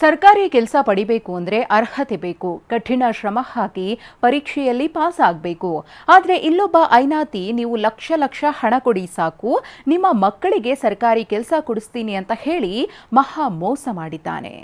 ಸರ್ಕಾರಿ ಕೆಲಸ ಪಡಿಬೇಕು ಅಂದ್ರೆ ಅರ್ಹತೆ ಬೇಕು. ಕಠಿಣ ಶ್ರಮ ಹಾಕಿ ಪರೀಕ್ಷೆಯಲ್ಲಿ ಪಾಸ್ ಆಗಬೇಕು. ಆದರೆ ಇಲ್ಲೊಬ್ಬ ಐನಾತಿ, ನೀವು ಲಕ್ಷ ಲಕ್ಷ ಹಣ ಕೊಡಿ ಸಾಕು. ನಿಮ್ಮ ಮಕ್ಕಳಿಗೆ ಸರ್ಕಾರಿ ಕೆಲಸ ಕೊಡಿಸ್ತೀನಿ ಅಂತ ಹೇಳಿ ಮಹಾ ಮೋಸ ಮಾಡಿದ್ದಾನೆ.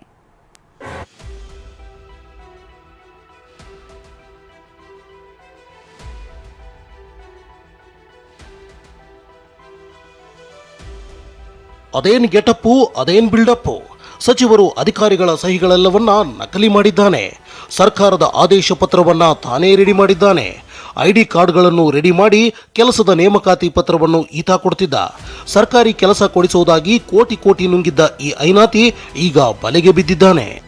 ಅದೇನ್ ಗೆಟಪ್ಪು, ಅದೇನ್ ಬಿಲ್ಡಪ್ಪು? ಸಚಿವರು ಅಧಿಕಾರಿಗಳ ಸಹಿಗಳೆಲ್ಲವನ್ನ ನಕಲಿ ಮಾಡಿದ್ದಾನೆ. ಸರ್ಕಾರದ ಆದೇಶ ಪತ್ರವನ್ನ ತಾನೇ ರೆಡಿ ಮಾಡಿದ್ದಾನೆ. ಐಡಿ ಕಾರ್ಡ್ಗಳನ್ನು ರೆಡಿ ಮಾಡಿ ಕೆಲಸದ ನೇಮಕಾತಿ ಪತ್ರವನ್ನು ಈತ ಕೊಡ್ತಿದ್ದ. ಸರ್ಕಾರಿ ಕೆಲಸ ಕೊಡಿಸುವುದಾಗಿ ಕೋಟಿ ಕೋಟಿ ನುಂಗಿದ್ದ ಈ ಐನಾತಿ ಈಗ ಬಲೆಗೆ ಬಿದ್ದಿದ್ದಾನೆ.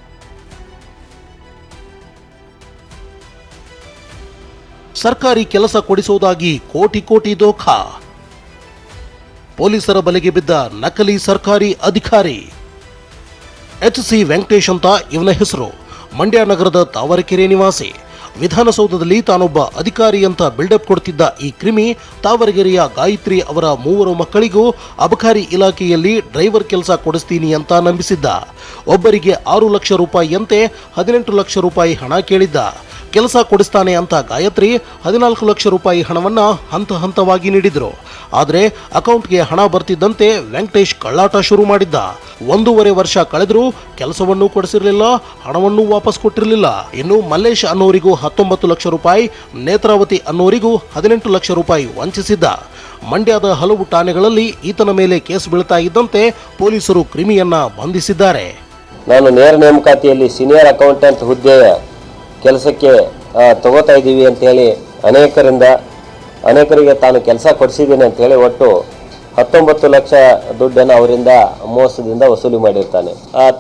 ಸರ್ಕಾರಿ ಕೆಲಸ ಕೊಡಿಸುವುದಾಗಿ ಕೋಟಿ ಕೋಟಿ ದೋಖಾ. ಪೊಲೀಸರ ಬಲೆಗೆ ಬಿದ್ದ ನಕಲಿ ಸರ್ಕಾರಿ ಅಧಿಕಾರಿ ಎಚ್ ಸಿ ವೆಂಕಟೇಶ್ ಅಂತ ಇವನ ಹೆಸರು. ಮಂಡ್ಯ ನಗರದ ತಾವರೆಕೆರೆ ನಿವಾಸಿ. ವಿಧಾನಸೌಧದಲ್ಲಿ ತಾನೊಬ್ಬ ಅಧಿಕಾರಿ ಅಂತ ಬಿಲ್ಡಪ್ ಕೊಡ್ತಿದ್ದ ಈ ಕ್ರಿಮಿ ತಾವರೆಗೆರೆಯ ಗಾಯತ್ರಿ ಅವರ ಮೂವರು ಮಕ್ಕಳಿಗೂ ಅಬಕಾರಿ ಇಲಾಖೆಯಲ್ಲಿ ಡ್ರೈವರ್ ಕೆಲಸ ಕೊಡಿಸ್ತೀನಿ ಅಂತ ನಂಬಿಸಿದ್ದ. ಒಬ್ಬರಿಗೆ ಆರು ಲಕ್ಷ ರೂಪಾಯಿಯಂತೆ ಹದಿನೆಂಟು ಲಕ್ಷ ರೂಪಾಯಿ ಹಣ ಕೇಳಿದ್ದ. ಕೆಲಸ ಕೊಡಿಸ್ತಾನೆ ಅಂತ ಗಾಯತ್ರಿ ಹದಿನಾಲ್ಕು ಲಕ್ಷ ರೂಪಾಯಿ ಹಣವನ್ನು ಹಂತ ಹಂತವಾಗಿ ನೀಡಿದರು. ಆದರೆ ಅಕೌಂಟ್ಗೆ ಹಣ ಬರ್ತಿದ್ದಂತೆ ವೆಂಕಟೇಶ್ ಕಳ್ಳಾಟ ಶುರು ಮಾಡಿದ್ದ. ಒಂದೂವರೆ ವರ್ಷ ಕಳೆದರೂ ಕೆಲಸವನ್ನು ಕೊಡಿಸಿರಲಿಲ್ಲ, ಹಣವನ್ನು ವಾಪಸ್ ಕೊಟ್ಟಿರಲಿಲ್ಲ. ಇನ್ನು ಮಲ್ಲೇಶ್ ಅನ್ನೋರಿಗೂ ಹತ್ತೊಂಬತ್ತು ಲಕ್ಷ ರೂಪಾಯಿ, ನೇತ್ರಾವತಿ ಅನ್ನೋರಿಗೂ ಹದಿನೆಂಟು ಲಕ್ಷ ರೂಪಾಯಿ ವಂಚಿಸಿದ್ದ. ಮಂಡ್ಯದ ಹಲವು ಠಾಣೆಗಳಲ್ಲಿ ಈತನ ಮೇಲೆ ಕೇಸ್ ಬೀಳ್ತಾ ಇದ್ದಂತೆ ಪೊಲೀಸರು ಕ್ರಿಮಿಯನ್ನ ಬಂಧಿಸಿದ್ದಾರೆ. ನಾನು ನೇರ ನೇಮಕಾತಿಯಲ್ಲಿ ಸೀನಿಯರ್ ಅಕೌಂಟೆಂಟ್ ಹುದ್ದೆಯ ಕೆಲಸಕ್ಕೆ ತಗೋತಾ ಇದ್ದೀವಿ ಅಂತೇಳಿ ಅನೇಕರಿಂದ, ಅನೇಕರಿಗೆ ತಾನು ಕೆಲಸ ಕೊಡಿಸಿದ್ದೀನಿ ಅಂತೇಳಿ ಒಟ್ಟು ಹತ್ತೊಂಬತ್ತು ಲಕ್ಷ ದುಡ್ಡನ್ನು ಅವರಿಂದ ಮೋಸದಿಂದ ವಸೂಲಿ ಮಾಡಿರ್ತಾನೆ.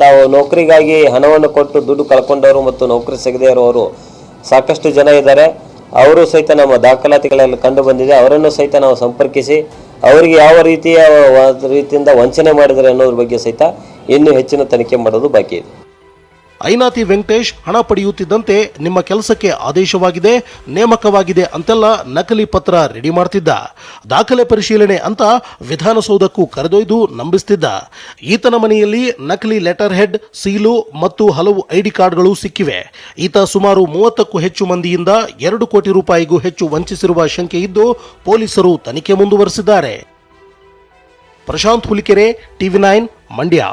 ತಾವು ನೌಕರಿಗಾಗಿ ಹಣವನ್ನು ಕೊಟ್ಟು ದುಡ್ಡು ಕಳ್ಕೊಂಡವರು ಮತ್ತು ನೌಕರಿ ಸಿಗದೇ ಇರುವವರು ಸಾಕಷ್ಟು ಜನ ಇದ್ದಾರೆ. ಅವರು ಸಹಿತ ನಮ್ಮ ದಾಖಲಾತಿಗಳಲ್ಲಿ ಕಂಡು ಬಂದಿದೆ. ಅವರನ್ನು ಸಹಿತ ನಾವು ಸಂಪರ್ಕಿಸಿ, ಅವರಿಗೆ ಯಾವ ರೀತಿಯ ರೀತಿಯಿಂದ ವಂಚನೆ ಮಾಡಿದರೆ ಅನ್ನೋದ್ರ ಬಗ್ಗೆ ಸಹಿತ ಇನ್ನೂ ಹೆಚ್ಚಿನ ತನಿಖೆ ಮಾಡೋದು ಬಾಕಿ ಇದೆ. ಐನಾತಿ ವೆಂಕಟೇಶ್ ಹಣ ಪಡೆಯುತ್ತಿದ್ದಂತೆ ನಿಮ್ಮ ಕೆಲಸಕ್ಕೆ ಆದೇಶವಾಗಿದೆ, ನೇಮಕವಾಗಿದೆ ಅಂತೆಲ್ಲ ನಕಲಿ ಪತ್ರ ರೆಡಿ ಮಾಡ್ತಿದ್ದ. ದಾಖಲೆ ಪರಿಶೀಲನೆ ಅಂತ ವಿಧಾನಸೌಧಕ್ಕೂ ಕರೆದೊಯ್ದು ನಂಬಿಸ್ತಿದ್ದ. ಈತನ ಮನೆಯಲ್ಲಿ ನಕಲಿ ಲೆಟರ್ ಹೆಡ್, ಸೀಲು ಮತ್ತು ಹಲವು ಐಡಿ ಕಾರ್ಡ್ಗಳು ಸಿಕ್ಕಿವೆ. ಈತ ಸುಮಾರು ಮೂವತ್ತಕ್ಕೂ ಹೆಚ್ಚು ಮಂದಿಯಿಂದ ಎರಡು ಕೋಟಿ ರೂಪಾಯಿಗೂ ಹೆಚ್ಚು ವಂಚಿಸಿರುವ ಶಂಕೆ ಇದ್ದು ಪೊಲೀಸರು ತನಿಖೆ ಮುಂದುವರೆಸಿದ್ದಾರೆ. Prashanth Hulikere, TV nine, Mandya.